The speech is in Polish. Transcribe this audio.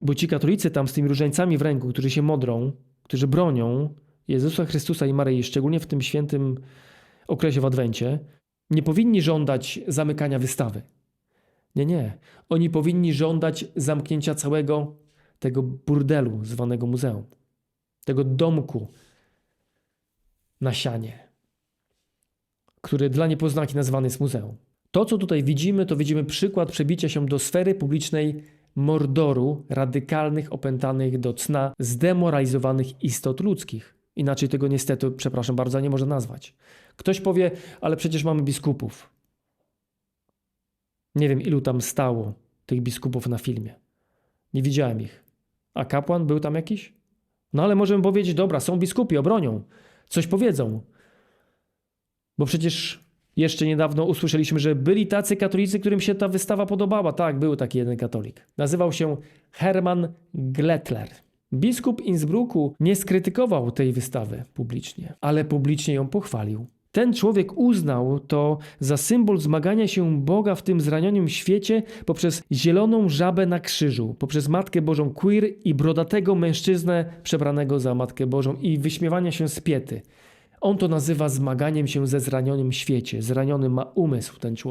Bo ci katolicy tam z tymi różańcami w ręku, którzy się modrą, którzy bronią Jezusa Chrystusa i Maryi, szczególnie w tym świętym okresie w Adwencie, nie powinni żądać zamykania wystawy. Nie, nie. Oni powinni żądać zamknięcia całego tego burdelu zwanego muzeum, tego domku na sianie, który dla niepoznaki nazwany jest muzeum. To, co tutaj widzimy, to widzimy przykład przebicia się do sfery publicznej mordoru radykalnych, opętanych do cna, zdemoralizowanych istot ludzkich. Inaczej tego niestety, przepraszam bardzo, nie można nazwać. Ktoś powie, ale przecież mamy biskupów. Nie wiem, ilu tam stało tych biskupów na filmie. Nie widziałem ich. A kapłan był tam jakiś? No ale możemy powiedzieć, dobra, są biskupi, obronią. Coś powiedzą. Bo przecież jeszcze niedawno usłyszeliśmy, że byli tacy katolicy, którym się ta wystawa podobała. Tak, był taki jeden katolik. Nazywał się Hermann Glettler. Biskup Innsbrucku nie skrytykował tej wystawy publicznie, ale publicznie ją pochwalił. Ten człowiek uznał to za symbol zmagania się Boga w tym zranionym świecie poprzez zieloną żabę na krzyżu, poprzez Matkę Bożą queer i brodatego mężczyznę przebranego za Matkę Bożą i wyśmiewania się z piety. On to nazywa zmaganiem się ze zranionym świecie. Zraniony ma umysł ten człowiek.